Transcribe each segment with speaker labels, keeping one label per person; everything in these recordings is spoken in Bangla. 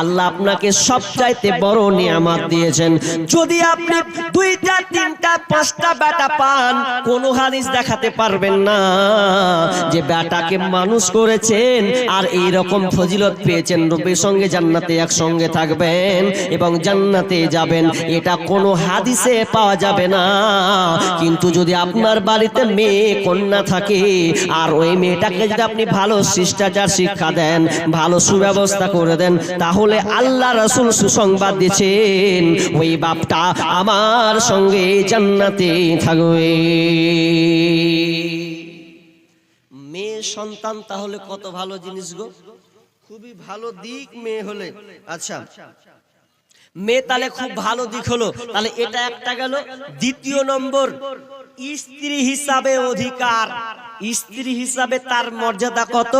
Speaker 1: আল্লাহ আপনাকে সবচাইতে বড় নিয়ামত দিয়েছেন। যদি আপনি দুইটা, তিনটা, পাঁচটা বেটা পান, কোন হাদিস দেখাতে পারবেন না। যে বেটাকে মানুষ করেছেন আর এই রকম ফজিলত পেয়েছেন রূপের সঙ্গে জান্নাতে একসঙ্গে থাকবেন এবং জান্নাতে যাবেন, এটা কোনো হাদিসে পাওয়া যাবে না। কিন্তু যদি আপনার বাড়িতে মেয়ে, কন্যা থাকে, আর ওই মেয়েটাকে যদি আপনি ভালো শিষ্টাচার শিক্ষা দেন, ভালো সুব্যবস্থা করে দেন, তাহলে আল্লাহ রসুল সুসংবাদ দিচ্ছেন ওই বাপটা আমার সঙ্গে জান্নাতে থাকবে। মেয়ে সন্তান তাহলে কত ভালো জিনিস গো? খুবই ভালো দিক মেয়ে হলে। আচ্ছা মেয়ে তাহলে খুব ভালো দিক হলো। তাহলে এটা একটা গেল। দ্বিতীয় নম্বর, স্ত্রী হিসাবে অধিকার। স্ত্রী হিসাবে তার মর্যাদা কত?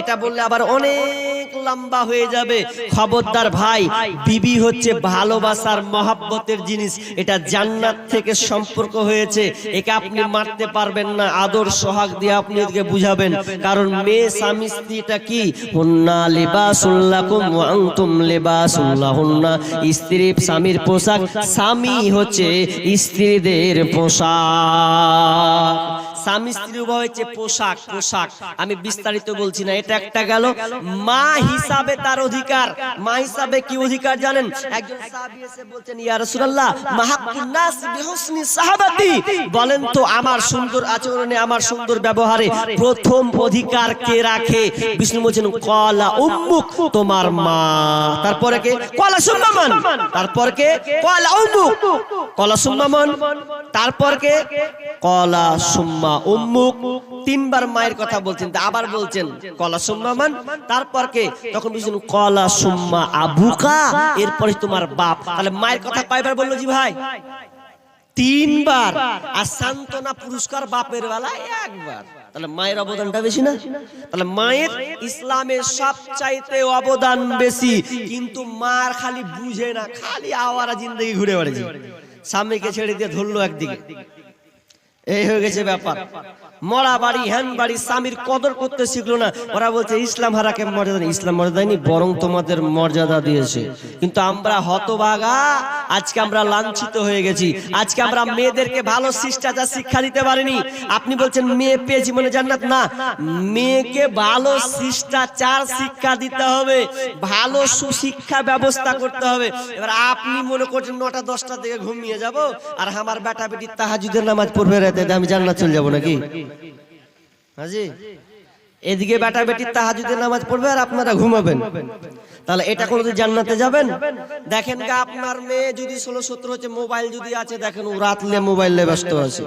Speaker 1: এটা বললে আবার অনেক লম্বা হয়ে যাবে। খবরদার ভাই, বিবি হচ্ছে ভালোবাসার মহাব্বতের জিনিস। এটা জান্নাত থেকে সম্পর্ক হয়েছে। একে আপনি মারতে পারবেন না। আদর, সোহাগ দিয়ে আপনি এদিকে বুঝাবেন। কারণ মেয়ে স্বামী স্ত্রীটা কি? হুন্না লিবাসুল্লাকুম ওয়া আনতুম লিবাসুল্লাহুন্না। স্ত্রী স্বামীর পোশাক, স্বামী হচ্ছে স্ত্রীদের পোশাক। স্বামী স্ত্রী উভয় হচ্ছে পোশাক পোশাক। আমি বিস্তারিত বলছি না, এটা একটা গেল। মা হিসাবে তার অধিকার। মা হিসাবে কি অধিকার জানেন? একজন বলেন তো, আমার সুন্দর আচরণে, আমার সুন্দর ব্যবহারে প্রথম অধিকার কে রাখে? বিষ্ণু বলছেন, কলা উম্মুক, তোমার মা। তারপরে কে? কলা সুম্মামান। তারপর কে? কলা উম্মুক। কলা সুম্মামান। তারপর কে? কলা সুম্মা উম্মুক। তিনবার মায়ের কথা বলছেন আবার বলছেন, কলা সুম্মা মান? তারপর কে? তখন বলছেন, কলা সুম্মা আবুকা, এরপরে তোমার বাপ। তাহলে মায়ের কথা কয়বার বলল জি ভাই? তিনবার। আর সান্ত্বনা পুরস্কার বাপের বেলায় একবার। তাহলে মায়ের অবদানটা বেশি না? তাহলে মায়ের ইসলামের সবচাইতে অবদান বেশি। কিন্তু মার খালি বুঝে না, খালি আওয়ারা জিন্দগি ঘুরে বেড়েছে স্বামীকে ছেড়ে দিয়ে ধরলো একদিকে। এই হয়ে গেছে ব্যাপার। মরা বাড়ি হ্যান বাড়ি, স্বামীর কদর করতে শিখলো না। ওরা বলছে, ইসলাম হারা হারাকে মর্যাদা ইসলাম মর্যাদা বরং তোমাদের মর্যাদা দিয়েছে। কিন্তু আমরা হতভাগা আজকে আমরা লাঞ্ছিত হয়ে গেছি। আজকে আমরা মেয়েদেরকে ভালো শিষ্টাচার শিক্ষা দিতে পারিনি। আপনি বলছেন, মেয়ে পেয়েছি মনে জান্নাত? না। মেয়েকে ভালো শিষ্টাচার শিক্ষা দিতে হবে। ভালো সুশিক্ষা ব্যবস্থা করতে হবে। এবার আপনি মনে করছেন, নটা দশটা থেকে ঘুমিয়ে যাব, আর আমার বেটা বেটি তাহাজুদের নামাজ পড়বে রাতে, আমি জান্নাত চলে যাব নাকি? হাজি? এদিকে বেটা বেটি তাহাজুদের নামাজ পড়বে আর আপনারা ঘুমাবেন। তাহলে এটা কোনোদিন জান্নাতে যাবেন? দেখেন গা আপনার মেয়ে যদি ষোলো সতেরো হচ্ছে মোবাইল যদি আছে দেখেন ও রাতলে মোবাইলে ব্যস্ত আছে।